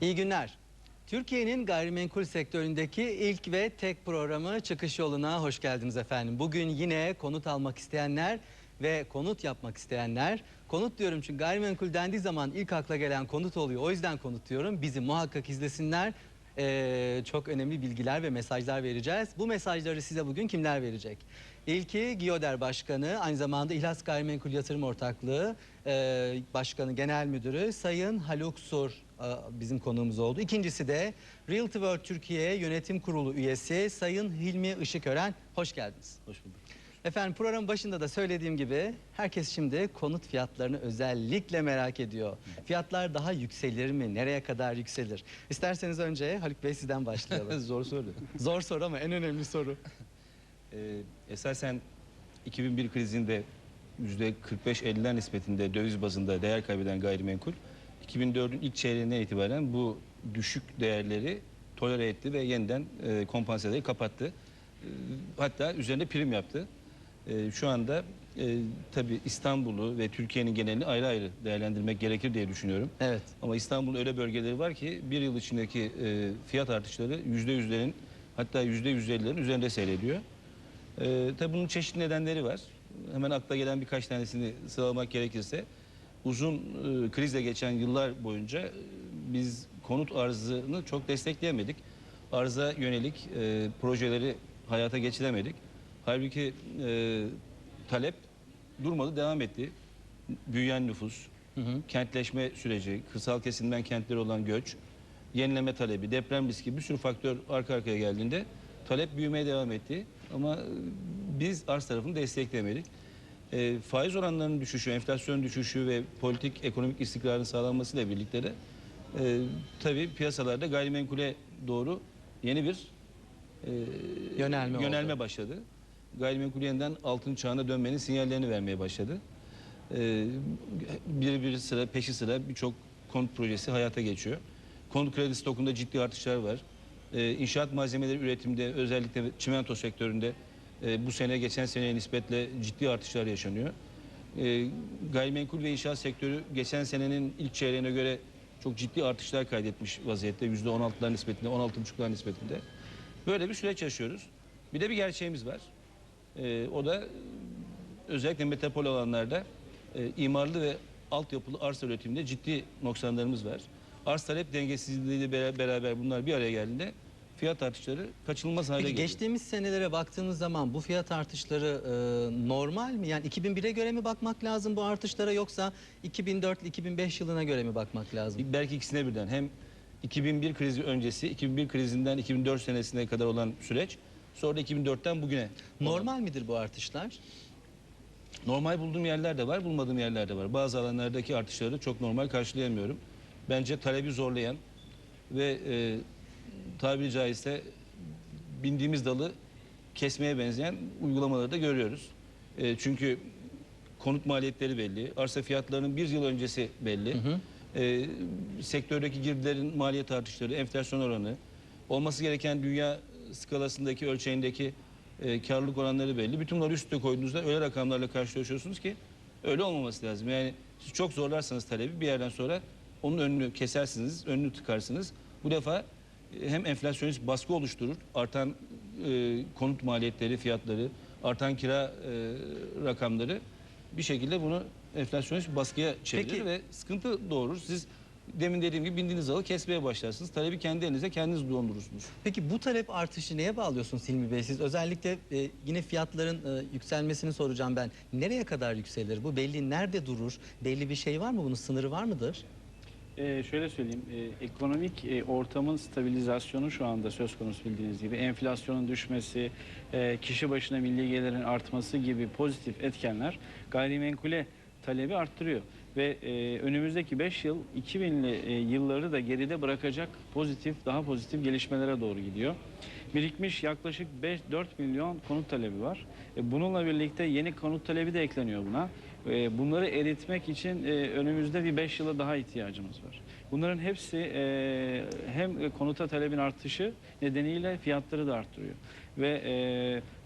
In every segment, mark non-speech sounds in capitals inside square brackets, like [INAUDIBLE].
İyi günler. Türkiye'nin gayrimenkul sektöründeki ilk ve tek programı Çıkış Yoluna hoş geldiniz efendim. Bugün yine konut almak isteyenler ve konut yapmak isteyenler, konut diyorum çünkü gayrimenkul dendiği zaman ilk akla gelen konut oluyor. O yüzden konut diyorum. Bizi muhakkak izlesinler. Ee, çok önemli bilgiler ve mesajlar vereceğiz. Bu mesajları size bugün kimler verecek? İlki Giyoder Başkanı, aynı zamanda İhlas Gayrimenkul Yatırım Ortaklığı e, Başkanı Genel Müdürü Sayın Haluk Sur e, bizim konuğumuz oldu. İkincisi de Realty World Türkiye Yönetim Kurulu üyesi Sayın Hilmi Işıkören. Hoş geldiniz. Hoş bulduk. Efendim programın başında da söylediğim gibi herkes şimdi konut fiyatlarını özellikle merak ediyor. Fiyatlar daha yükselir mi? Nereye kadar yükselir? İsterseniz önce Haluk Bey sizden başlayalım. [LAUGHS] Zor soru. Zor soru ama en önemli soru. Ee, esasen 2001 krizinde %45-50'ler nispetinde döviz bazında değer kaybeden gayrimenkul 2004'ün ilk çeyreğinden itibaren bu düşük değerleri tolere etti ve yeniden e, kompanseleri kapattı. E, hatta üzerinde prim yaptı. E, şu anda e, tabii İstanbul'u ve Türkiye'nin genelini ayrı ayrı değerlendirmek gerekir diye düşünüyorum. Evet. Ama İstanbul'un öyle bölgeleri var ki bir yıl içindeki e, fiyat artışları yüzde yüzlerin hatta yüzde yüz ellilerin üzerinde seyrediyor. E, tabii bunun çeşitli nedenleri var. Hemen akla gelen birkaç tanesini sıralamak gerekirse uzun e, krizle geçen yıllar boyunca e, biz konut arzını çok destekleyemedik. Arza yönelik e, projeleri hayata geçiremedik. Halbuki e, talep durmadı, devam etti. Büyüyen nüfus, kentleşme süreci, kırsal kesimden kentlere olan göç, yenileme talebi, deprem riski bir sürü faktör arka arkaya geldiğinde talep büyümeye devam etti. Ama e, biz arz tarafını desteklemedik. E, faiz oranlarının düşüşü, enflasyon düşüşü ve politik ekonomik istikrarın sağlanmasıyla birlikte de e, tabii piyasalarda gayrimenkule doğru yeni bir e, Yönelme oldu. yönelme başladı. Gayrimenkul yeniden altın çağına dönmenin sinyallerini vermeye başladı. Ee, bir bir sıra peşi sıra birçok konut projesi hayata geçiyor. Konut kredi stokunda ciddi artışlar var. Ee, inşaat malzemeleri üretimde özellikle çimento sektöründe e, bu sene geçen seneye nispetle ciddi artışlar yaşanıyor. Ee, gayrimenkul ve inşaat sektörü geçen senenin ilk çeyreğine göre çok ciddi artışlar kaydetmiş vaziyette. %16'lar nispetinde, 16,5'lar nispetinde. Böyle bir süreç yaşıyoruz. Bir de bir gerçeğimiz var. Ee, o da e, özellikle metropol alanlarda e, imarlı ve altyapılı arsa üretiminde ciddi noksanlarımız var. Arz talep dengesizliğiyle bera- beraber bunlar bir araya geldiğinde fiyat artışları kaçınılmaz hale Peki geliyor. geçtiğimiz senelere baktığımız zaman bu fiyat artışları e, normal mi? Yani 2001'e göre mi bakmak lazım bu artışlara yoksa 2004-2005 yılına göre mi bakmak lazım? Belki ikisine birden hem 2001 krizi öncesi, 2001 krizinden 2004 senesine kadar olan süreç, sonra da 2004'ten bugüne. olan- Normal midir bu artışlar? Normal bulduğum yerler de var, bulmadığım yerler de var. Bazı alanlardaki artışları çok normal karşılayamıyorum. Bence talebi zorlayan ve e, tabiri caizse bindiğimiz dalı kesmeye benzeyen uygulamaları da görüyoruz. E, çünkü konut maliyetleri belli, arsa fiyatlarının bir yıl öncesi belli. E, sektördeki girdilerin maliyet artışları, enflasyon oranı, olması gereken dünya skalasındaki ölçeğindeki e, karlılık oranları belli. Bütün bunları üst üste koyduğunuzda öyle rakamlarla karşılaşıyorsunuz ki öyle olmaması lazım. Yani siz çok zorlarsanız talebi bir yerden sonra onun önünü kesersiniz, önünü tıkarsınız. Bu defa e, hem enflasyonist baskı oluşturur, artan e, konut maliyetleri, fiyatları, artan kira e, rakamları bir şekilde bunu enflasyonist baskıya çevirir Peki- ve sıkıntı doğurur. Siz demin dediğim gibi bindiğiniz dalı kesmeye başlarsınız. Talebi kendi elinize kendiniz dondurursunuz. Peki bu talep artışı neye bağlıyorsunuz Hilmi Bey? Siz özellikle e, yine fiyatların e, yükselmesini soracağım ben. Nereye kadar yükselir? Bu belli nerede durur? Belli bir şey var mı? Bunun sınırı var mıdır? Ee, şöyle söyleyeyim, e, ekonomik e, ortamın stabilizasyonu şu anda söz konusu bildiğiniz gibi. Enflasyonun düşmesi, e, kişi başına milli gelirin artması gibi pozitif etkenler gayrimenkule talebi arttırıyor. Ve e, önümüzdeki 5 yıl 2000'li e, yılları da geride bırakacak pozitif, daha pozitif gelişmelere doğru gidiyor. Birikmiş yaklaşık 5-4 milyon konut talebi var. E, bununla birlikte yeni konut talebi de ekleniyor buna. E, bunları eritmek için e, önümüzde bir 5 yıla daha ihtiyacımız var. Bunların hepsi e, hem konuta talebin artışı nedeniyle fiyatları da arttırıyor. Ve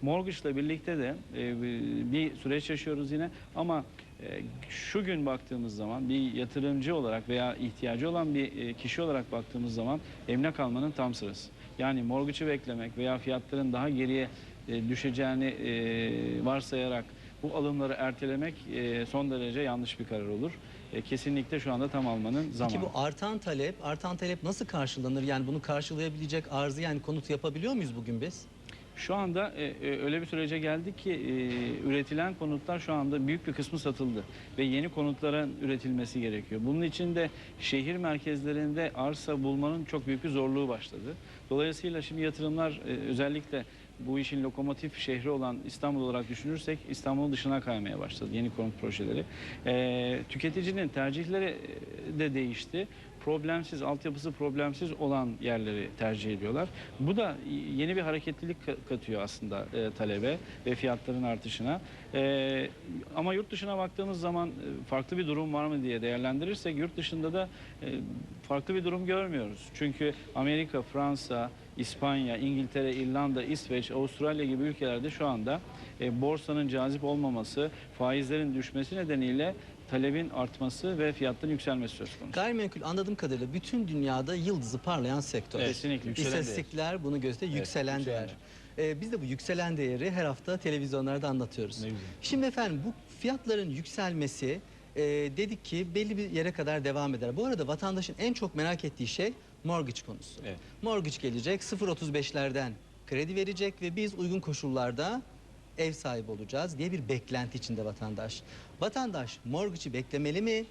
e, birlikte de e, bir süreç yaşıyoruz yine ama şu gün baktığımız zaman bir yatırımcı olarak veya ihtiyacı olan bir kişi olarak baktığımız zaman emlak almanın tam sırası. Yani mortgage'ı beklemek veya fiyatların daha geriye düşeceğini varsayarak bu alımları ertelemek e, son derece yanlış bir karar olur. E, kesinlikle şu anda tam almanın zamanı. Peki bu artan talep, artan talep nasıl karşılanır? Yani bunu karşılayabilecek arzı yani konut yapabiliyor muyuz bugün biz? Şu anda e, e, öyle bir sürece geldik ki e, üretilen konutlar şu anda büyük bir kısmı satıldı ve yeni konutların üretilmesi gerekiyor. Bunun için de şehir merkezlerinde arsa bulmanın çok büyük bir zorluğu başladı. Dolayısıyla şimdi yatırımlar e, özellikle bu işin lokomotif şehri olan İstanbul olarak düşünürsek İstanbul'un dışına kaymaya başladı yeni konut projeleri. E, tüketicinin tercihleri e, de değişti problemsiz, altyapısı problemsiz olan yerleri tercih ediyorlar. Bu da yeni bir hareketlilik ka- katıyor aslında e, talebe ve fiyatların artışına. E, ama yurt dışına baktığımız zaman e, farklı bir durum var mı diye değerlendirirsek yurt dışında da e, farklı bir durum görmüyoruz. Çünkü Amerika, Fransa, İspanya, İngiltere, İrlanda, İsveç, Avustralya gibi ülkelerde şu anda e, borsanın cazip olmaması, faizlerin düşmesi nedeniyle talebin artması ve fiyatların yükselmesi söz konusu. Gayrimenkul anladığım kadarıyla bütün dünyada yıldızı parlayan sektör. Evet, Kesinlikle. yükselen İstatistikler bunu gösteriyor. Evet, yükselen yükselen değer. Ee, biz de bu yükselen değeri her hafta televizyonlarda anlatıyoruz. Ne güzel. Şimdi efendim bu fiyatların yükselmesi e, dedik ki belli bir yere kadar devam eder. Bu arada vatandaşın en çok merak ettiği şey mortgage konusu. Evet. Mortgage gelecek 0.35'lerden kredi verecek ve biz uygun koşullarda ev sahibi olacağız diye bir beklenti içinde vatandaş. Vatandaş mortgage'i beklemeli mi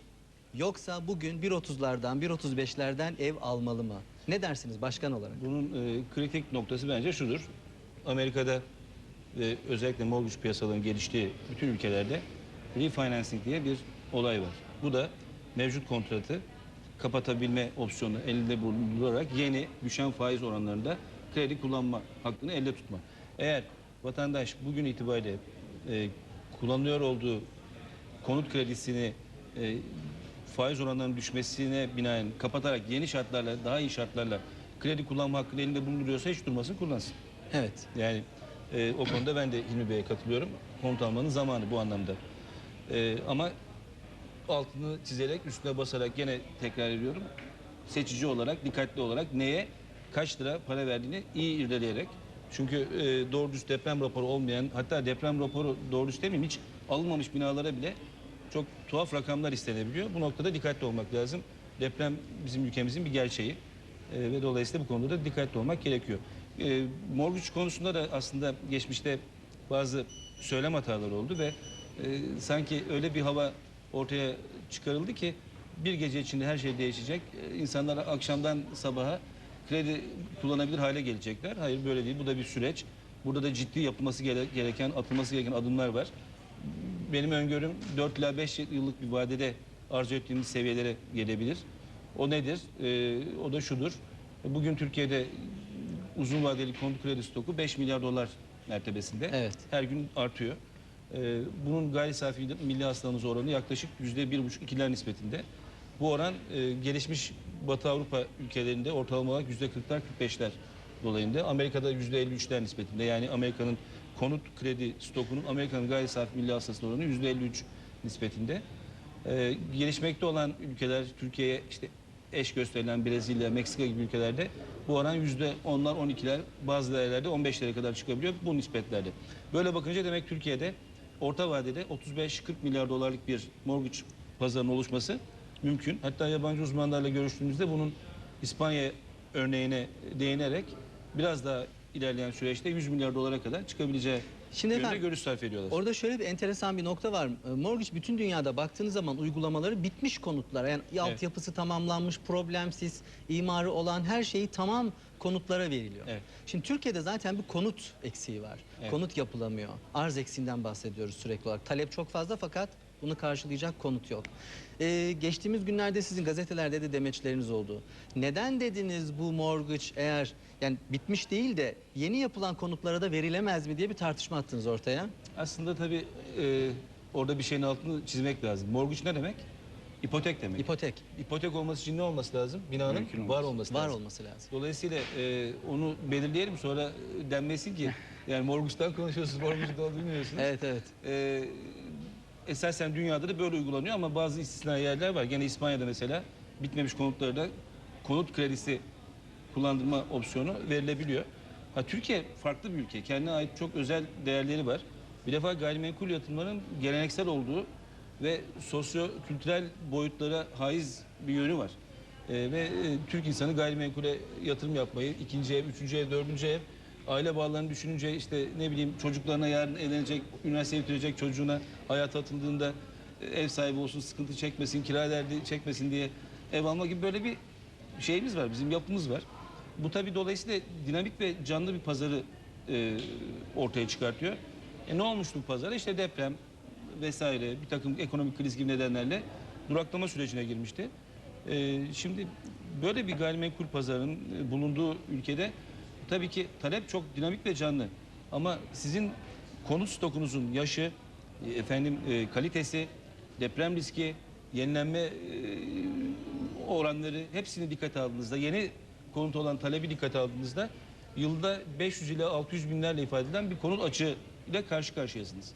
yoksa bugün 1.30'lardan 1.35'lerden ev almalı mı? Ne dersiniz başkan olarak? Bunun e, kritik noktası bence şudur. Amerika'da ve özellikle mortgage piyasalarının geliştiği bütün ülkelerde refinancing diye bir olay var. Bu da mevcut kontratı kapatabilme opsiyonu elinde bulundurarak yeni düşen faiz oranlarında kredi kullanma hakkını elde tutma. Eğer vatandaş bugün itibariyle e, kullanıyor olduğu konut kredisini e, faiz oranlarının düşmesine binaen kapatarak yeni şartlarla daha iyi şartlarla kredi kullanma hakkını elinde bulunduruyorsa hiç durmasın kullansın. Evet. Yani e, o konuda ben de Hilmi Bey'e katılıyorum. Konut almanın zamanı bu anlamda. E, ama altını çizerek üstüne basarak gene tekrar ediyorum. Seçici olarak, dikkatli olarak neye kaç lira para verdiğini iyi irdeleyerek. Çünkü e, doğru düz deprem raporu olmayan hatta deprem raporu doğru düz demeyeyim hiç alınmamış binalara bile çok tuhaf rakamlar istenebiliyor. Bu noktada dikkatli olmak lazım. Deprem bizim ülkemizin bir gerçeği. E, ve dolayısıyla bu konuda da dikkatli olmak gerekiyor. E, mortgage konusunda da aslında geçmişte bazı söylem hataları oldu ve e, sanki öyle bir hava ortaya çıkarıldı ki bir gece içinde her şey değişecek. E, insanlar akşamdan sabaha kredi kullanabilir hale gelecekler. Hayır böyle değil. Bu da bir süreç. Burada da ciddi yapılması gere- gereken, atılması gereken adımlar var. Benim öngörüm 4 ila 5 yıllık bir vadede arzu ettiğimiz seviyelere gelebilir. O nedir? Ee, o da şudur. Bugün Türkiye'de uzun vadeli konut kredi stoku 5 milyar dolar mertebesinde. Evet. Her gün artıyor. Ee, bunun gayri safi milli hasılamız oranı yaklaşık yüzde bir buçuk ikiler nispetinde. Bu oran e, gelişmiş Batı Avrupa ülkelerinde ortalama olarak yüzde 40'lar 45'ler dolayında. Amerika'da yüzde 53'ler nispetinde. Yani Amerika'nın konut kredi stokunun Amerika'nın gayri safi milli hasılası oranı yüzde 53 nispetinde. Ee, gelişmekte olan ülkeler Türkiye'ye işte eş gösterilen Brezilya, Meksika gibi ülkelerde bu oran yüzde onlar 12'ler bazı yerlerde 15'lere kadar çıkabiliyor bu nispetlerde. Böyle bakınca demek Türkiye'de orta vadede 35-40 milyar dolarlık bir mortgage pazarının oluşması mümkün. Hatta yabancı uzmanlarla görüştüğümüzde bunun İspanya örneğine değinerek biraz daha ilerleyen süreçte 100 milyar dolara kadar çıkabileceği Şimdi yönde efendim, görüş sarf ediyorlar. Orada şöyle bir enteresan bir nokta var. E, Mortgage bütün dünyada baktığınız zaman uygulamaları bitmiş konutlar. Yani altyapısı tamamlanmış, problemsiz, imarı olan her şeyi tamam konutlara veriliyor. Evet. Şimdi Türkiye'de zaten bir konut eksiği var. Evet. Konut yapılamıyor. Arz eksiğinden bahsediyoruz sürekli olarak. Talep çok fazla fakat bunu karşılayacak konut yok. Ee, geçtiğimiz günlerde sizin gazetelerde de demeçleriniz oldu. Neden dediniz bu mortgage eğer yani bitmiş değil de yeni yapılan konutlara da verilemez mi diye bir tartışma attınız ortaya. Aslında tabii e, orada bir şeyin altını çizmek lazım. Mortgage ne demek? İpotek demek. İpotek İpotek olması için ne olması lazım? Binanın Mümkün var olması. olması var lazım. olması lazım. Dolayısıyla e, onu belirleyelim sonra denmesin ki [LAUGHS] yani mortgage'dan konuşuyorsunuz, olduğunu bilmiyorsunuz. Evet evet. E, esasen dünyada da böyle uygulanıyor ama bazı istisna yerler var. Gene İspanya'da mesela bitmemiş konutlarda konut kredisi kullandırma opsiyonu verilebiliyor. Ha, Türkiye farklı bir ülke. Kendine ait çok özel değerleri var. Bir defa gayrimenkul yatırımların geleneksel olduğu ve sosyo-kültürel boyutlara haiz bir yönü var. Ee, ve e, Türk insanı gayrimenkule yatırım yapmayı, ikinci ev, üçüncü ev, dördüncü ev, aile bağlarını düşününce işte ne bileyim çocuklarına yarın evlenecek, üniversiteye bitirecek çocuğuna hayata atıldığında e, ev sahibi olsun, sıkıntı çekmesin, kira derdi çekmesin diye ev alma gibi böyle bir şeyimiz var, bizim yapımız var. Bu tabii dolayısıyla dinamik ve canlı bir pazarı e, ortaya çıkartıyor. E ne olmuştu bu pazara? İşte deprem vesaire bir takım ekonomik kriz gibi nedenlerle duraklama sürecine girmişti. E, şimdi böyle bir gayrimenkul pazarının bulunduğu ülkede tabii ki talep çok dinamik ve canlı. Ama sizin konut stokunuzun yaşı, e, efendim e, kalitesi, deprem riski, yenilenme e, oranları hepsini dikkate aldığınızda yeni konut olan talebi dikkate aldığınızda yılda 500 ile 600 binlerle ifade edilen bir konut açığı ile karşı karşıyasınız.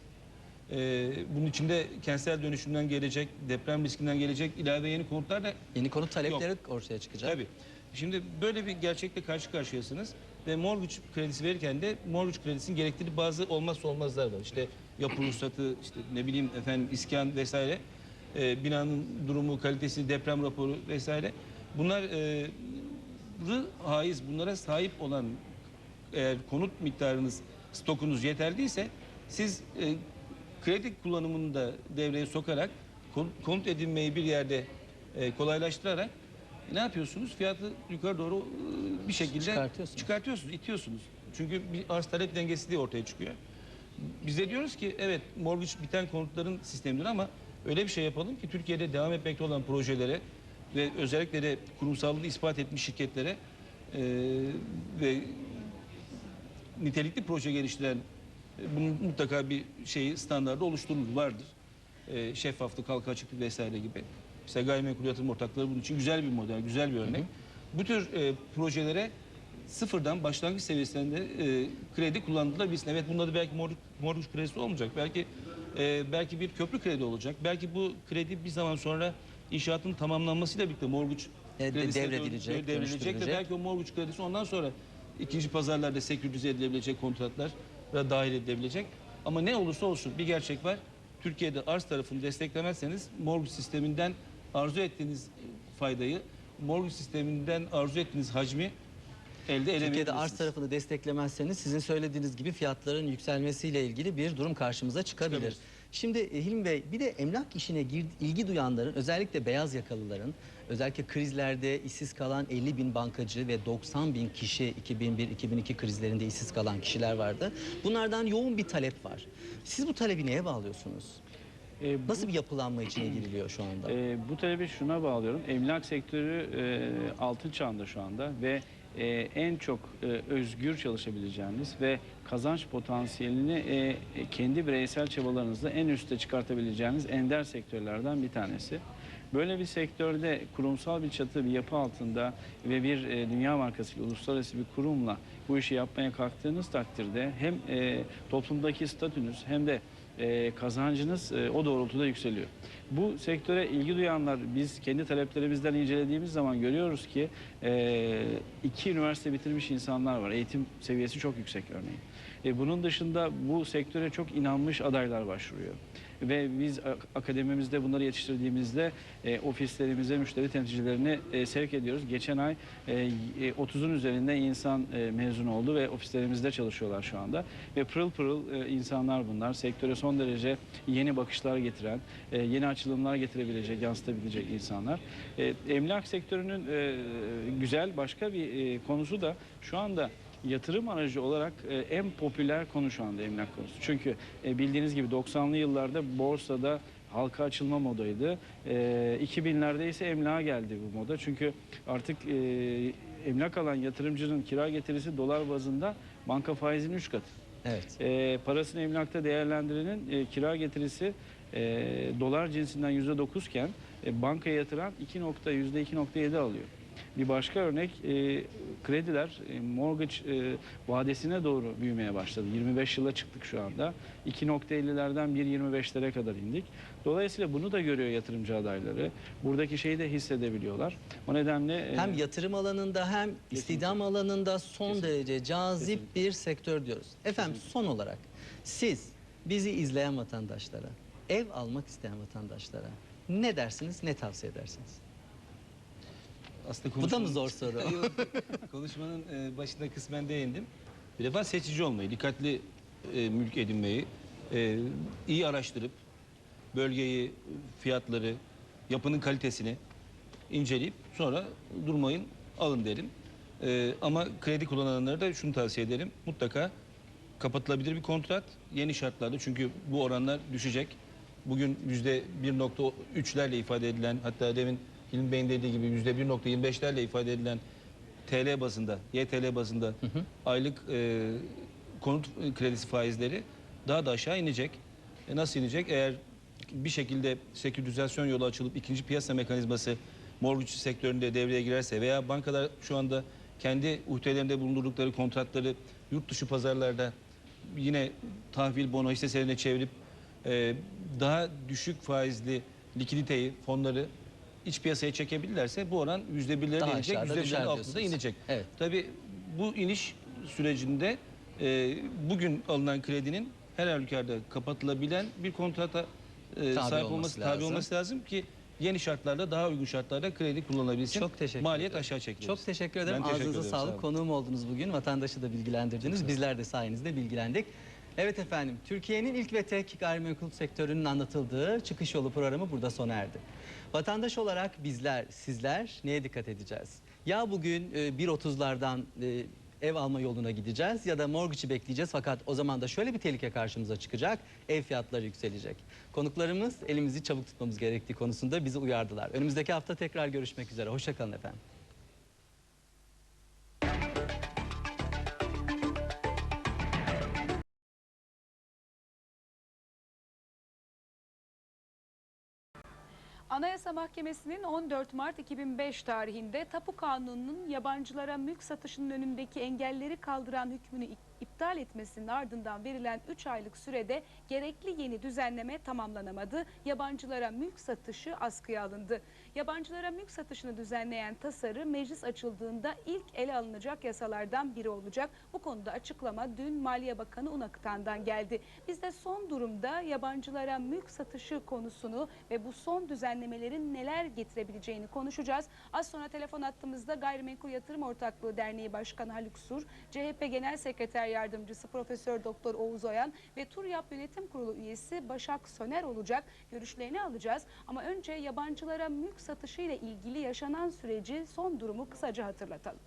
Ee, bunun içinde kentsel dönüşümden gelecek, deprem riskinden gelecek ilave yeni konutlar da Yeni konut talepleri ortaya çıkacak. Tabii. Şimdi böyle bir gerçekle karşı karşıyasınız ve mortgage kredisi verirken de mortgage kredisinin gerektirdiği bazı olmazsa olmazlar var. İşte yapı ruhsatı, işte ne bileyim efendim iskan vesaire, e, binanın durumu, kalitesi, deprem raporu vesaire. Bunlar e, haiz, bunlara sahip olan eğer konut miktarınız, stokunuz yeterli değilse siz e, kredi kullanımını da devreye sokarak kon- konut edinmeyi bir yerde e, kolaylaştırarak ne yapıyorsunuz? Fiyatı yukarı doğru bir şekilde Çıkartıyorsunuz. çıkartıyorsunuz, itiyorsunuz. Çünkü bir arz talep dengesizliği ortaya çıkıyor. Biz de diyoruz ki evet mortgage biten konutların sistemidir ama öyle bir şey yapalım ki Türkiye'de devam etmekte olan projelere ve özellikle de kurumsallığı ispat etmiş şirketlere e, ve nitelikli proje geliştiren e, bunun mutlaka bir şeyi standardı oluşturulur vardır. E, şeffaflık, halka açıklık vesaire gibi. Mesela gayrimenkul yatırım ortakları bunun için güzel bir model, güzel bir örnek. Bu tür e, projelere sıfırdan başlangıç seviyesinde e, kredi kullanılabilsin. Evet bunda da belki mortgage, mortgage kredisi olmayacak. Belki e, belki bir köprü kredi olacak. Belki bu kredi bir zaman sonra inşaatın tamamlanmasıyla birlikte mortgage E, de- kredisine devredilecek, dön- devrilecek ve dönüştürülecek. belki o mortgage kredisi ondan sonra ikinci pazarlarda seküritize edilebilecek kontratlar da dahil edilebilecek. Ama ne olursa olsun bir gerçek var. Türkiye'de arz tarafını desteklemezseniz mortgage sisteminden arzu ettiğiniz faydayı, mortgage sisteminden arzu ettiğiniz hacmi elde edemeyebilirsiniz. Türkiye'de arz tarafını desteklemezseniz sizin söylediğiniz gibi fiyatların yükselmesiyle ilgili bir durum karşımıza çıkabilir. Çıkabilir. Şimdi e, Hilmi Bey bir de emlak işine gir- ilgi duyanların özellikle beyaz yakalıların özellikle krizlerde işsiz kalan 50 bin bankacı ve 90 bin kişi 2001-2002 krizlerinde işsiz kalan kişiler vardı. Bunlardan yoğun bir talep var. Siz bu talebi neye bağlıyorsunuz? E, bu- Nasıl bir yapılanma içine giriliyor şu anda? E, bu talebi şuna bağlıyorum. Emlak sektörü e, altın çağında şu anda ve e, en çok e, özgür çalışabileceğiniz ve kazanç potansiyelini e, e, kendi bireysel çabalarınızla en üste çıkartabileceğiniz ender sektörlerden bir tanesi. Böyle bir sektörde kurumsal bir çatı, bir yapı altında ve bir e, dünya markasıyla, uluslararası bir kurumla bu işi yapmaya kalktığınız takdirde hem e, toplumdaki statünüz hem de e, kazancınız e, o doğrultuda yükseliyor. Bu sektöre ilgi duyanlar biz kendi taleplerimizden incelediğimiz zaman görüyoruz ki e, iki üniversite bitirmiş insanlar var. Eğitim seviyesi çok yüksek örneğin. Bunun dışında bu sektöre çok inanmış adaylar başvuruyor. Ve biz akademimizde bunları yetiştirdiğimizde e, ofislerimize müşteri temsilcilerini e, sevk ediyoruz. Geçen ay e, y- e, 30'un üzerinde insan e, mezun oldu ve ofislerimizde çalışıyorlar şu anda. Ve pırıl pırıl e, insanlar bunlar. Sektöre son derece yeni bakışlar getiren, e, yeni açılımlar getirebilecek, yansıtabilecek insanlar. E, emlak sektörünün e, güzel başka bir e, konusu da şu anda yatırım aracı olarak e, en popüler konu şu anda emlak konusu. Çünkü e, bildiğiniz gibi 90'lı yıllarda borsada halka açılma modaydı. E, 2000'lerde ise emlağa geldi bu moda. Çünkü artık e, emlak alan yatırımcının kira getirisi dolar bazında banka faizinin 3 katı. Evet. E, parasını emlakta değerlendirenin e, kira getirisi e, dolar cinsinden %9 iken e, bankaya yatıran 2 nokta, %2.7 alıyor. Bir başka örnek e, krediler e, mortgage e, vadesine doğru büyümeye başladı. 25 yıla çıktık şu anda. 2.50'lerden 1.25'lere kadar indik. Dolayısıyla bunu da görüyor yatırımcı adayları. Buradaki şeyi de hissedebiliyorlar. O nedenle e, Hem yatırım alanında hem istihdam alanında son derece cazip bir sektör diyoruz. Efendim son olarak siz bizi izleyen vatandaşlara, ev almak isteyen vatandaşlara ne dersiniz, ne tavsiye edersiniz? Aslında Bu da mı zor soru? [LAUGHS] Yok, Konuşmanın e, başında kısmen değindim. Bir defa seçici olmayı, dikkatli e, mülk edinmeyi, e, iyi araştırıp bölgeyi, fiyatları, yapının kalitesini inceleyip sonra durmayın, alın derim. E, ama kredi kullananlara da şunu tavsiye ederim. Mutlaka kapatılabilir bir kontrat yeni şartlarda çünkü bu oranlar düşecek. Bugün yüzde 1.3'lerle ifade edilen hatta demin Hilmi Bey'in dediği gibi yüzde 1.25'lerle ifade edilen TL bazında, YTL bazında aylık e, konut kredisi faizleri daha da aşağı inecek. E, nasıl inecek? Eğer bir şekilde seküritizasyon yolu açılıp ikinci piyasa mekanizması mortgage sektöründe devreye girerse veya bankalar şu anda kendi uhdelerinde bulundurdukları kontratları yurt dışı pazarlarda yine tahvil bono hisse senedine çevirip e, daha düşük faizli likiditeyi, fonları iç piyasaya çekebilirlerse bu oran yüzde birlere Daha inecek, aşağıda yüzde düşer birlerin altında diyorsunuz. inecek. Evet. Tabii bu iniş sürecinde e, bugün alınan kredinin her halükarda kapatılabilen bir kontrata e, Tabi sahip olması olması, tabi lazım. olması lazım ki yeni şartlarda daha uygun şartlarda kredi kullanabilsin. Çok teşekkür Maliyet ederim. aşağı çekilir. Çok teşekkür ederim. Ben teşekkür Ağzınıza ederim, sağ sağlık. Konuğum oldunuz bugün. Vatandaşı da bilgilendirdiniz. Bizler de sayenizde bilgilendik. Evet efendim, Türkiye'nin ilk ve tek gayrimenkul sektörünün anlatıldığı çıkış yolu programı burada sona erdi. Vatandaş olarak bizler, sizler neye dikkat edeceğiz? Ya bugün e, 1.30'lardan e, ev alma yoluna gideceğiz ya da mortgage'ı bekleyeceğiz fakat o zaman da şöyle bir tehlike karşımıza çıkacak. Ev fiyatları yükselecek. Konuklarımız elimizi çabuk tutmamız gerektiği konusunda bizi uyardılar. Önümüzdeki hafta tekrar görüşmek üzere. Hoşçakalın efendim. Anayasa Mahkemesi'nin 14 Mart 2005 tarihinde Tapu Kanunu'nun yabancılara mülk satışının önündeki engelleri kaldıran hükmünü iptal etmesinin ardından verilen 3 aylık sürede gerekli yeni düzenleme tamamlanamadı. Yabancılara mülk satışı askıya alındı. Yabancılara mülk satışını düzenleyen tasarı meclis açıldığında ilk ele alınacak yasalardan biri olacak. Bu konuda açıklama dün Maliye Bakanı Unakıtan'dan geldi. Biz de son durumda yabancılara mülk satışı konusunu ve bu son düzenlemelerin neler getirebileceğini konuşacağız. Az sonra telefon attığımızda Gayrimenkul Yatırım Ortaklığı Derneği Başkanı Haluk Sur, CHP Genel Sekreter Yardımcısı Profesör Doktor Oğuz Oyan ve TURYAP Yönetim Kurulu üyesi Başak Söner olacak. Görüşlerini alacağız ama önce yabancılara mülk satışı ile ilgili yaşanan süreci son durumu kısaca hatırlatalım.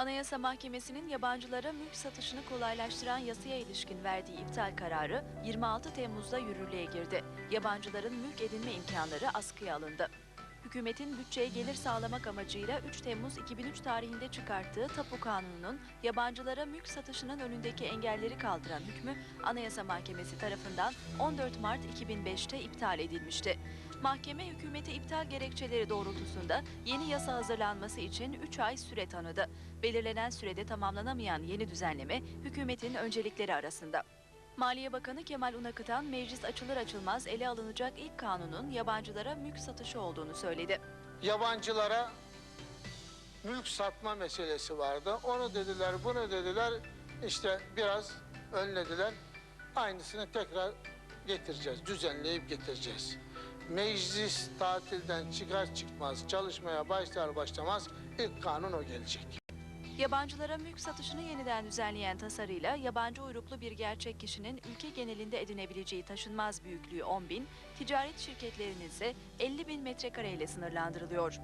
Anayasa Mahkemesi'nin yabancılara mülk satışını kolaylaştıran yasaya ilişkin verdiği iptal kararı 26 Temmuz'da yürürlüğe girdi. Yabancıların mülk edinme imkanları askıya alındı. Hükümetin bütçeye gelir sağlamak amacıyla 3 Temmuz 2003 tarihinde çıkarttığı Tapu Kanunu'nun yabancılara mülk satışının önündeki engelleri kaldıran hükmü Anayasa Mahkemesi tarafından 14 Mart 2005'te iptal edilmişti. Mahkeme hükümete iptal gerekçeleri doğrultusunda yeni yasa hazırlanması için 3 ay süre tanıdı. Belirlenen sürede tamamlanamayan yeni düzenleme hükümetin öncelikleri arasında. Maliye Bakanı Kemal Unakıtan meclis açılır açılmaz ele alınacak ilk kanunun yabancılara mülk satışı olduğunu söyledi. yabancılara mülk satma meselesi vardı. Onu dediler, bunu dediler. İşte biraz önlediler. Aynısını tekrar getireceğiz, düzenleyip getireceğiz. Meclis tatilden çıkar çıkmaz, çalışmaya başlar başlamaz ilk kanun o gelecek. Yabancılara mülk satışını yeniden düzenleyen tasarıyla yabancı uyruklu bir gerçek kişinin ülke genelinde edinebileceği taşınmaz büyüklüğü 10 bin, ticaret şirketlerinin ise 50 bin metrekare ile sınırlandırılıyor.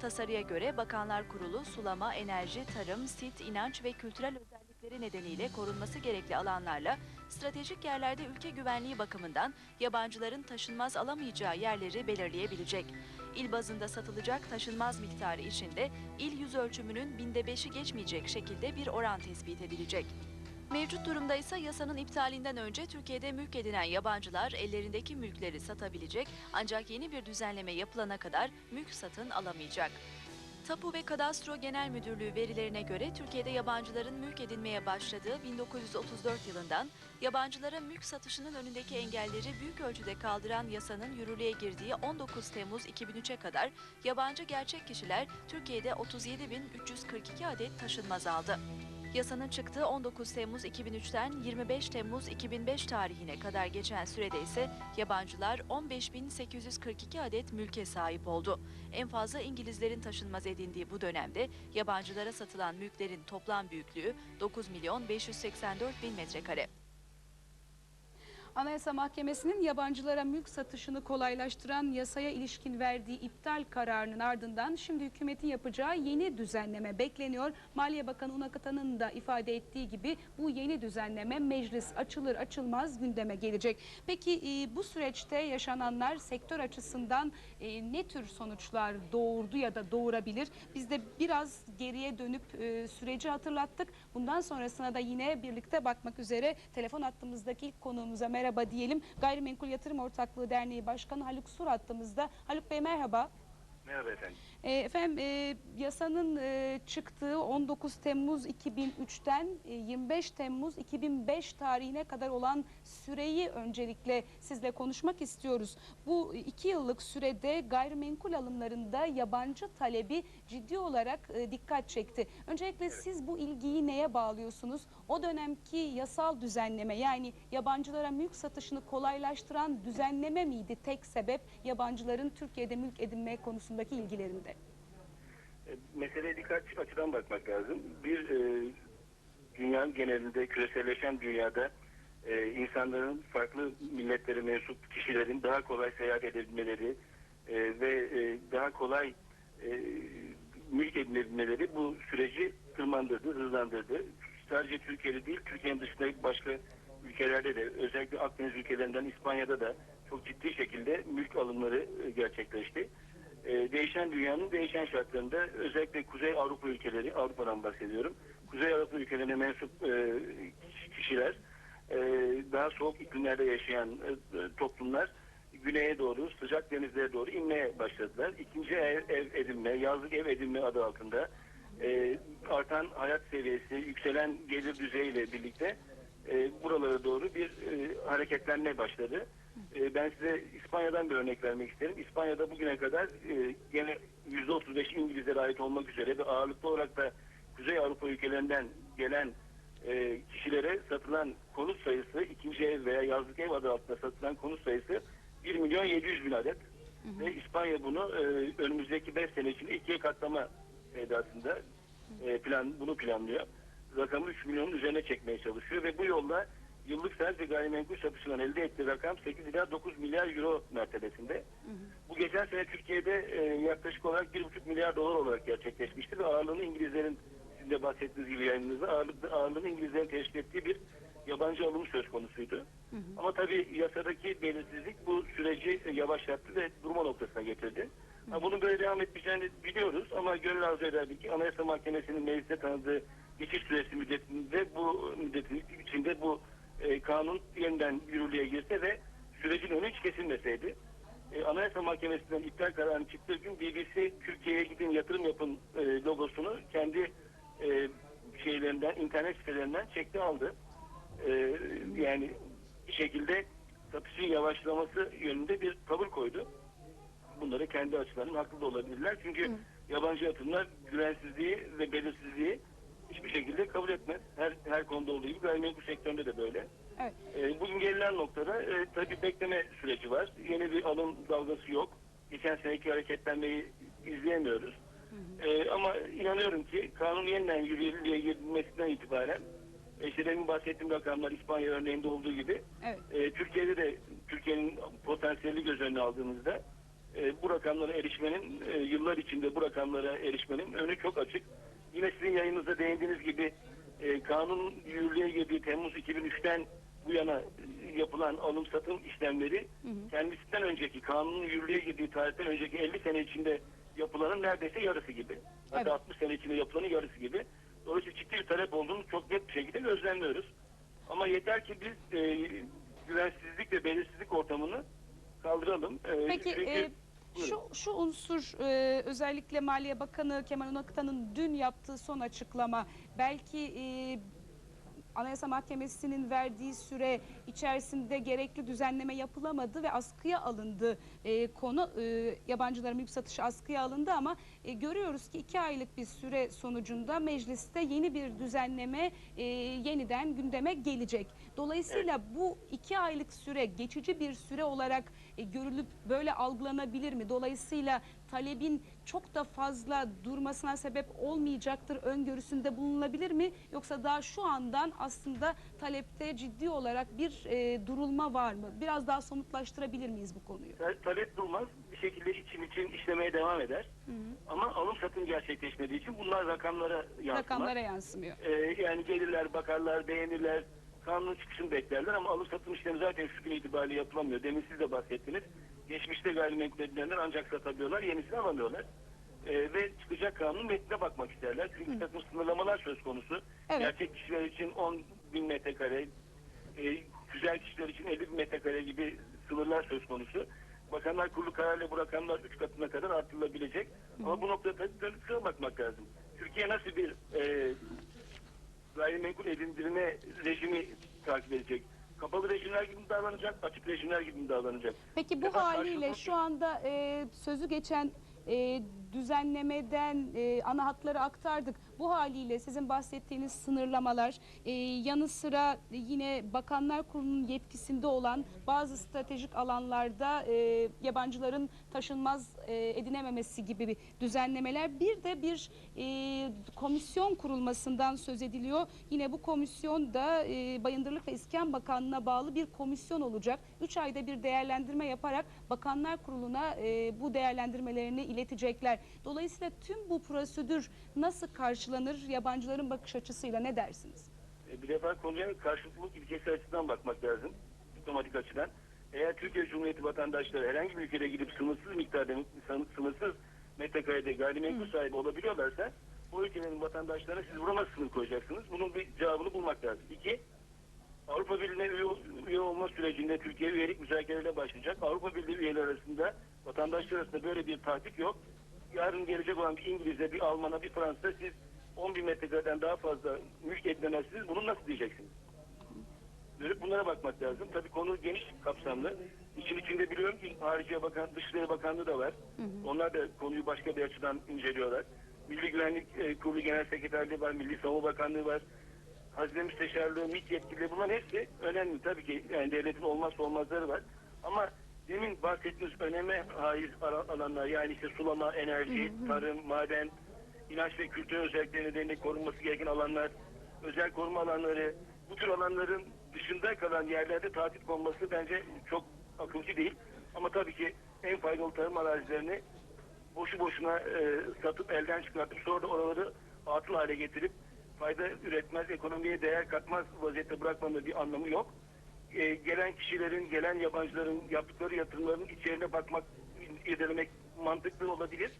Tasarıya göre Bakanlar Kurulu sulama, enerji, tarım, sit, inanç ve kültürel özellikleri nedeniyle korunması gerekli alanlarla stratejik yerlerde ülke güvenliği bakımından yabancıların taşınmaz alamayacağı yerleri belirleyebilecek. İl bazında satılacak taşınmaz miktarı içinde il yüz ölçümünün binde beşi geçmeyecek şekilde bir oran tespit edilecek. Mevcut durumda ise yasanın iptalinden önce Türkiye'de mülk edinen yabancılar ellerindeki mülkleri satabilecek ancak yeni bir düzenleme yapılana kadar mülk satın alamayacak. Tapu ve Kadastro Genel Müdürlüğü verilerine göre Türkiye'de yabancıların mülk edinmeye başladığı 1934 yılından yabancılara mülk satışının önündeki engelleri büyük ölçüde kaldıran yasanın yürürlüğe girdiği 19 Temmuz 2003'e kadar yabancı gerçek kişiler Türkiye'de 37.342 adet taşınmaz aldı. Yasanın çıktığı 19 Temmuz 2003'ten 25 Temmuz 2005 tarihine kadar geçen sürede ise yabancılar 15.842 adet mülke sahip oldu. En fazla İngilizlerin taşınmaz edindiği bu dönemde yabancılara satılan mülklerin toplam büyüklüğü 9 milyon 584 bin metrekare. Anayasa Mahkemesi'nin yabancılara mülk satışını kolaylaştıran yasaya ilişkin verdiği iptal kararının ardından şimdi hükümetin yapacağı yeni düzenleme bekleniyor. Maliye Bakanı Unakatan'ın da ifade ettiği gibi bu yeni düzenleme meclis açılır açılmaz gündeme gelecek. Peki e, bu süreçte yaşananlar sektör açısından e, ne tür sonuçlar doğurdu ya da doğurabilir? Biz de biraz geriye dönüp e, süreci hatırlattık. Bundan sonrasına da yine birlikte bakmak üzere telefon hattımızdaki ilk konuğumuza merhaba diyelim. Gayrimenkul Yatırım Ortaklığı Derneği Başkanı Haluk Sur hattımızda. Haluk Bey merhaba. Merhaba efendim. E, efendim e, yasanın e, çıktığı 19 Temmuz 2003'ten e, 25 Temmuz 2005 tarihine kadar olan süreyi öncelikle sizle konuşmak istiyoruz. Bu iki yıllık sürede gayrimenkul alımlarında yabancı talebi ciddi olarak e, dikkat çekti. Öncelikle siz bu ilgiyi neye bağlıyorsunuz? O dönemki yasal düzenleme yani yabancılara mülk satışını kolaylaştıran düzenleme miydi tek sebep yabancıların Türkiye'de mülk edinme konusundaki ilgilerinde? Meseleye birkaç açıdan bakmak lazım. Bir, e, dünyanın genelinde, küreselleşen dünyada e, insanların farklı milletlere mensup kişilerin daha kolay seyahat edebilmeleri e, ve e, daha kolay e, mülk edinebilmeleri bu süreci tırmandırdı, hızlandırdı. Sadece Türkiye'de değil, Türkiye'nin dışındaki başka ülkelerde de, özellikle Akdeniz ülkelerinden İspanya'da da çok ciddi şekilde mülk alımları e, gerçekleşti. Ee, değişen dünyanın değişen şartlarında özellikle Kuzey Avrupa ülkeleri, Avrupa'dan bahsediyorum. Kuzey Avrupa ülkelerine mensup e, kişiler, e, daha soğuk iklimlerde yaşayan e, e, toplumlar güneye doğru, sıcak denizlere doğru inmeye başladılar. İkinci ev, ev edinme, yazlık ev edinme adı altında e, artan hayat seviyesi, yükselen gelir düzeyiyle birlikte e, buralara doğru bir e, hareketlenme başladı. E, ben size İspanya'dan bir örnek vermek isterim. İspanya'da bugüne kadar e, gene %35 İngilizlere ait olmak üzere ve ağırlıklı olarak da Kuzey Avrupa ülkelerinden gelen e, kişilere satılan konut sayısı, ikinci ev veya yazlık ev adı altında satılan konut sayısı 1 milyon 700 bin adet. Ve İspanya bunu e, önümüzdeki 5 sene içinde ikiye katlama edasında e, plan bunu planlıyor. Rakamı 3 milyonun üzerine çekmeye çalışıyor ve bu yolla yıllık sadece gayrimenkul satışından elde ettiği rakam 8 ila 9 milyar euro mertebesinde. Bu geçen sene Türkiye'de e, yaklaşık olarak 1,5 milyar dolar olarak gerçekleşmişti ve ağırlığını İngilizlerin sizin de bahsettiğiniz gibi yayınınızda ağırlık, ağırlığını İngilizlerin teşkil ettiği bir yabancı alım söz konusuydu. Ama tabii yasadaki belirsizlik bu süreci yavaşlattı ve durma noktasına getirdi. Ha, bunun böyle devam etmeyeceğini biliyoruz ama gönül arzu ederdik ki Anayasa Mahkemesi'nin mecliste tanıdığı geçiş süresi müddetinde bu müddetin içinde bu e, kanun yeniden yürürlüğe girse ve sürecin önü hiç kesilmeseydi. E, Anayasa Mahkemesi'nden iptal kararının çıktığı gün BBC Türkiye'ye gidin yatırım yapın e, logosunu kendi e, şeylerinden, internet sitelerinden çekti aldı. E, yani bir şekilde satışın yavaşlaması yönünde bir tavır koydu. Bunları kendi açılarından haklı da olabilirler. Çünkü yabancı yatırımlar güvensizliği ve belirsizliği hiçbir şekilde kabul etmez. Her her konuda olduğu gibi gayrimenkul sektöründe de böyle. Evet. E, bugün gelinen noktada e, tabii bekleme süreci var. Yeni bir alım dalgası yok. Geçen seneki hareketlenmeyi izleyemiyoruz. E, ama inanıyorum ki kanun yeniden yürürlüğe girmesinden itibaren e, işte demin bahsettiğim rakamlar İspanya örneğinde olduğu gibi Evet. e, Türkiye'de de Türkiye'nin potansiyeli göz önüne aldığımızda e, bu rakamlara erişmenin e, yıllar içinde bu rakamlara erişmenin önü çok açık. Yine sizin yayınınızda değindiğiniz gibi e, kanun yürürlüğe girdiği Temmuz 2003'ten bu yana e, yapılan alım satım işlemleri kendisinden önceki kanunun yürürlüğe girdiği tarihten önceki 50 sene içinde yapılanın neredeyse yarısı gibi. Hatta Evet. 60 sene içinde yapılanın yarısı gibi. Dolayısıyla ciddi bir talep olduğunu çok net bir şekilde gözlemliyoruz. Ama yeter ki biz e, güvensizlik ve belirsizlik ortamını kaldıralım. E, Peki çünkü- e. şu, şu unsur e, özellikle Maliye Bakanı Kemal Onakıtan'ın dün yaptığı son açıklama belki e, Anayasa Mahkemesi'nin verdiği süre içerisinde gerekli düzenleme yapılamadı ve askıya alındı e, konu e, yabancılara mülk satışı askıya alındı ama e, görüyoruz ki iki aylık bir süre sonucunda mecliste yeni bir düzenleme e, yeniden gündeme gelecek. Dolayısıyla bu iki aylık süre geçici bir süre olarak e, görülüp böyle algılanabilir mi? Dolayısıyla talebin çok da fazla durmasına sebep olmayacaktır öngörüsünde bulunulabilir mi? Yoksa daha şu andan aslında talepte ciddi olarak bir e, durulma var mı? Biraz daha somutlaştırabilir miyiz bu konuyu? Ta- talep durmaz. Bir şekilde için için işlemeye devam eder. Ama alım satım gerçekleşmediği için bunlar rakamlara yansımaz. Rakamlara yansımıyor. Ee, yani gelirler, bakarlar, beğenirler, kanun çıkışını beklerler ama alım satım işlemi zaten şu gün itibariyle yapılamıyor. Demin siz de bahsettiniz. Geçmişte gayrimenkul edilenler ancak satabiliyorlar, yenisini alamıyorlar. Ee, ve çıkacak kanun metnine bakmak isterler. Çünkü bir takım sınırlamalar söz konusu. Evet. Gerçek kişiler için 10 bin metrekare, e, güzel kişiler için 50 bin metrekare gibi sınırlar söz konusu. Bakanlar Kurulu kararıyla bu rakamlar 3 katına kadar artırılabilecek. Ama bu noktada dönüşüne bakmak lazım. Türkiye nasıl bir e, gayrimenkul edindirme rejimi takip edecek? Kapalı rejimler gibi mi davranacak, açık rejimler gibi mi davranacak? Peki bu da haliyle karşılıklı- şu anda e, sözü geçen e, düzenlemeden e, ana hatları aktardık. Bu haliyle sizin bahsettiğiniz sınırlamalar e, yanı sıra yine Bakanlar Kurulu'nun yetkisinde olan bazı stratejik alanlarda e, yabancıların taşınmaz e, edinememesi gibi bir düzenlemeler. Bir de bir e, komisyon kurulmasından söz ediliyor. Yine bu komisyon da e, Bayındırlık ve İskan Bakanlığı'na bağlı bir komisyon olacak. 3 ayda bir değerlendirme yaparak Bakanlar Kurulu'na e, bu değerlendirmelerini iletecekler. Dolayısıyla tüm bu prosedür nasıl karşılanır yabancıların bakış açısıyla ne dersiniz? E, Bir defa konuya karşılıklılık ilkesi açısından bakmak lazım. Diplomatik açıdan. Eğer Türkiye Cumhuriyeti vatandaşları herhangi bir ülkede gidip sınırsız miktarda, sın- sınırsız metrekarede gayrimenkul sahibi olabiliyorlarsa bu ülkelerin vatandaşlarına siz nasıl sınır koyacaksınız? Bunun bir cevabını bulmak lazım. İki, Avrupa Birliği'ne üye, üye olma sürecinde Türkiye üyelik müzakerelerine başlayacak. Avrupa Birliği üyeleri arasında vatandaşlar arasında böyle bir tatik yok. Yarın gelecek olan bir İngiliz'e, bir Alman'a, bir Fransız'a siz 10 bin metrekareden daha fazla mülk edinemezsiniz. Bunu nasıl diyeceksiniz? Dönüp bunlara bakmak lazım. Tabii konu geniş kapsamlı. İçin içinde biliyorum ki Hariciye Bakan, Dışişleri Bakanlığı da var. Onlar da konuyu başka bir açıdan inceliyorlar. Milli Güvenlik e, Kurulu Genel Sekreterliği var, Milli Savunma Bakanlığı var. Hazine Müsteşarlığı, MİT yetkilileri bunların hepsi önemli. Tabii ki yani devletin olmazsa olmazları var. Ama demin bahsettiğiniz öneme haiz alanlar yani işte sulama, enerji, tarım, maden, inanç ve kültür özellikleri nedeniyle korunması gereken alanlar, özel koruma alanları, bu tür alanların dışında kalan yerlerde tatil konması bence çok akılcı değil. Ama tabii ki en faydalı tarım arazilerini boşu boşuna e, satıp elden çıkartıp sonra da oraları atıl hale getirip fayda üretmez, ekonomiye değer katmaz vaziyette bırakmanın bir anlamı yok. E, gelen kişilerin, gelen yabancıların yaptıkları yatırımların içerine bakmak, irdelemek mantıklı olabilir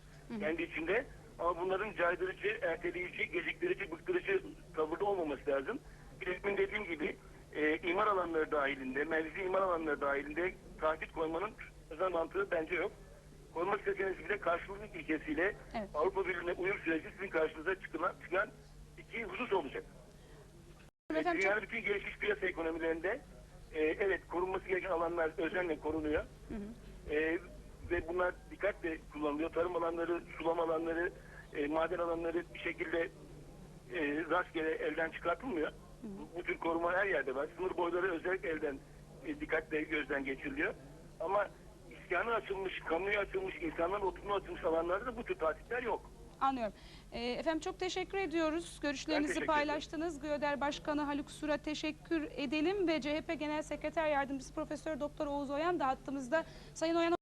kendi içinde. Ama bunların caydırıcı, erteleyici, geciktirici, bıktırıcı tavırda olmaması lazım. Demin dediğim gibi e, imar alanları dahilinde, mevzi imar alanları dahilinde tahdit koymanın özel mantığı bence yok. Koymak istediğiniz gibi de karşılıklı ilkesiyle Evet. Avrupa Birliği'ne uyum süreci sizin karşınıza çıkılan, çıkan iki husus olacak. Efendim, çok- Dünyanın bütün gelişmiş piyasa ekonomilerinde e, evet korunması gereken alanlar özenle korunuyor. E, ve bunlar dikkatle kullanılıyor. Tarım alanları, sulama alanları, e, maden alanları bir şekilde e, rastgele elden çıkartılmıyor. Bu, bu tür koruma her yerde var. Sınır boyları özellikle elden e, dikkatle gözden geçiriliyor. Ama iskana açılmış, kamuya açılmış, insanların oturma açılmış alanlarda da bu tür tatiller yok. Anlıyorum. Ee, efendim çok teşekkür ediyoruz. Görüşlerinizi teşekkür paylaştınız. GÖDER Başkanı Haluk Sur'a teşekkür edelim ve CHP Genel Sekreter Yardımcısı Profesör Doktor Oğuz Oyan da hattımızda. Sayın Oyan